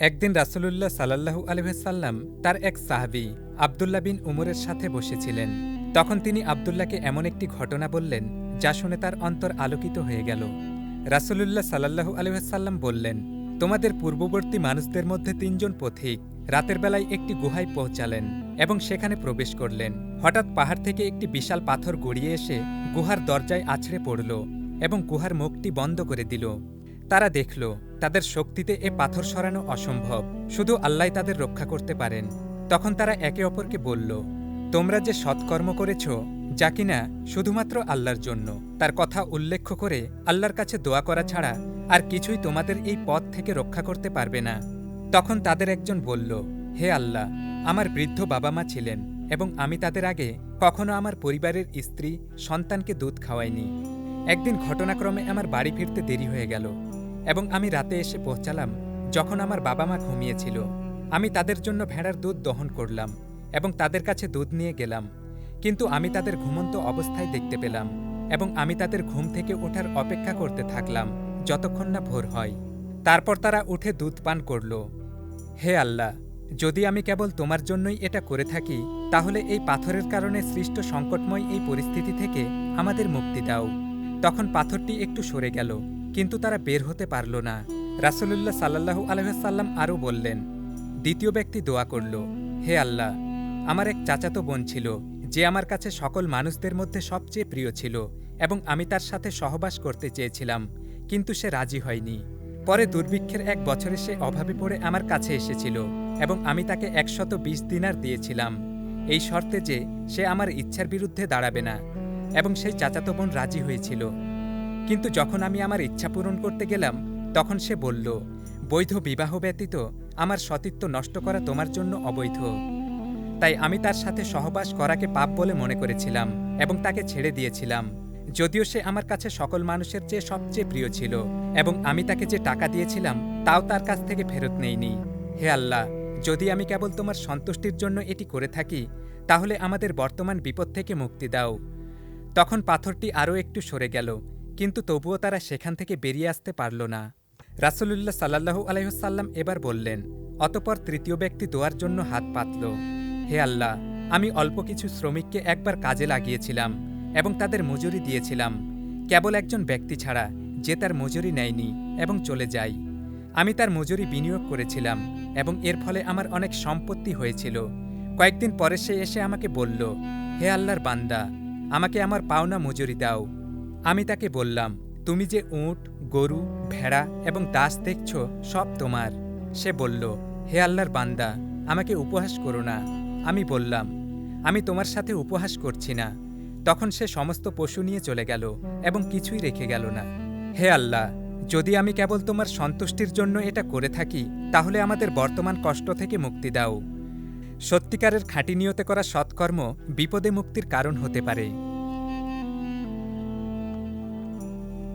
একদিন রাসূলুল্লাহ সাল্লাহু আলহাম তার এক সাহাবি আবদুল্লাহ বিন উমরের সাথে বসেছিলেন। তখন তিনি আবদুল্লাহকে এমন একটি ঘটনা বললেন, যা শুনে তার অন্তর আলোকিত হয়ে গেল। রাসূলুল্লাহ সাল্লাহু আলহাম বললেন, তোমাদের পূর্ববর্তী মানুষদের মধ্যে তিনজন পথিক রাতের বেলায় একটি গুহায় পৌঁছালেন এবং সেখানে প্রবেশ করলেন। হঠাৎ পাহাড় থেকে একটি বিশাল পাথর গড়িয়ে এসে গুহার দরজায় আছড়ে পড়ল এবং গুহার মুখটি বন্ধ করে দিল। তারা দেখল, তাদের শক্তিতে এ পাথর সরানো অসম্ভব। শুধু আল্লাহ তাদের রক্ষা করতে পারেন। তখন তারা একে অপরকে বলল, তোমরা যে সৎকর্ম করেছ, যা কিনা শুধুমাত্র আল্লাহর জন্য। তার কথা উল্লেখ করে আল্লাহর কাছে দোয়া করা ছাড়া আর কিছুই তোমাদের এই পথ থেকে রক্ষা করতে পারবে না। তখন তাদের একজন বলল, হে আল্লাহ, আমার বৃদ্ধ বাবা মা ছিলেন এবং আমি তাদের আগে কখনো আমার পরিবারের স্ত্রী সন্তানকে দুধ খাওয়াইনি। একদিন ঘটনাক্রমে আমার বাড়ি ফিরতে দেরি হয়ে গেল। এবং আমি রাতে এসে পৌঁছালাম, যখন আমার বাবা মা ঘুমিয়েছিল। আমি তাদের জন্য ভেড়ার দুধ দহন করলাম এবং তাদের কাছে দুধ নিয়ে গেলাম। কিন্তু আমি তাদের ঘুমন্ত অবস্থায় দেখতে পেলাম এবং আমি তাদের ঘুম থেকে ওঠার অপেক্ষা করতে থাকলাম, যতক্ষণ না ভোর হয়। তারপর তারা উঠে দুধ পান করল। হে আল্লাহ, যদি আমি কেবল তোমার জন্যই এটা করে থাকি, তাহলে এই পাথরের কারণে সৃষ্ট সংকটময় এই পরিস্থিতি থেকে আমাদের মুক্তি দাও। তখন পাথরটি একটু সরে গেল। কিন্তু তারা বের হতে পারল না। রাসূলুল্লাহ সাল্লাহু আলহাম আরও বললেন, দ্বিতীয় ব্যক্তি দোয়া করল, হে আল্লাহ, আমার এক চাচাতো বোন ছিল, যে আমার কাছে সকল মানুষদের মধ্যে সবচেয়ে প্রিয় ছিল এবং আমি তার সাথে সহবাস করতে চেয়েছিলাম, কিন্তু সে রাজি হয়নি। পরে দুর্ভিক্ষের এক বছরে সে অভাবে পড়ে আমার কাছে এসেছিল এবং আমি তাকে একশত বিশ দিনার দিয়েছিলাম। এই শর্তে যে সে আমার ইচ্ছার বিরুদ্ধে দাঁড়াবে না এবং সেই চাচাতো বোন রাজি হয়েছিল। কিন্তু যখন আমি আমার ইচ্ছা পূরণ করতে গেলাম, তখন সে বলল, বৈধ বিবাহ ব্যতীত আমার সতীত্ব নষ্ট করা তোমার জন্য অবৈধ। তাই আমি তার সাথে সহবাস করাকে পাপ বলে মনে করেছিলাম এবং তাকে ছেড়ে দিয়েছিলাম। যদিও সে আমার কাছে সকল মানুষের চেয়ে সবচেয়ে প্রিয় ছিল এবং আমি তাকে যে টাকা দিয়েছিলাম, তাও তার কাছ থেকে ফেরত নেইনি। হে আল্লাহ, যদি আমি কেবল তোমার সন্তুষ্টির জন্য এটি করে থাকি, তাহলে আমাদের বর্তমান বিপদ থেকে মুক্তি দাও। তখন পাথরটি আরও একটু সরে গেল কিন্তু তবুও তারা সেখান থেকে বেরিয়ে আসতে পারল না। রাসূলুল্লাহ সাল্লাহু আলহ্লাম এবার বললেন, অতপর তৃতীয় ব্যক্তি দোয়ার জন্য হাত পাতল। হে আল্লাহ, আমি অল্প কিছু শ্রমিককে একবার কাজে লাগিয়েছিলাম এবং তাদের মজুরি দিয়েছিলাম। কেবল একজন ব্যক্তি ছাড়া যে তার মজুরি নেয়নি এবং চলে যায়। আমি তার মজুরি বিনিয়োগ করেছিলাম এবং এর ফলে আমার অনেক সম্পত্তি হয়েছিল। কয়েকদিন পরে সে এসে আমাকে বলল, হে আল্লাহর বান্দা, আমাকে আমার পাওনা মজুরি দাও। আমি তাকে বললাম, তুমি যে উঁট, গরু, ভেড়া এবং দাস দেখছ, সব তোমার। সে বলল, হে আল্লাহর বান্দা, আমাকে উপহাস করো না। আমি বললাম, আমি তোমার সাথে উপহাস করছি না। তখন সে সমস্ত পশু নিয়ে চলে গেল এবং কিছুই রেখে গেল না। হে আল্লাহ, যদি আমি কেবল তোমার সন্তুষ্টির জন্য এটা করে থাকি, তাহলে আমাদের বর্তমান কষ্ট থেকে মুক্তি দাও। সত্যিকারের খাঁটি নিয়তে করা সৎকর্ম বিপদে মুক্তির কারণ হতে পারে।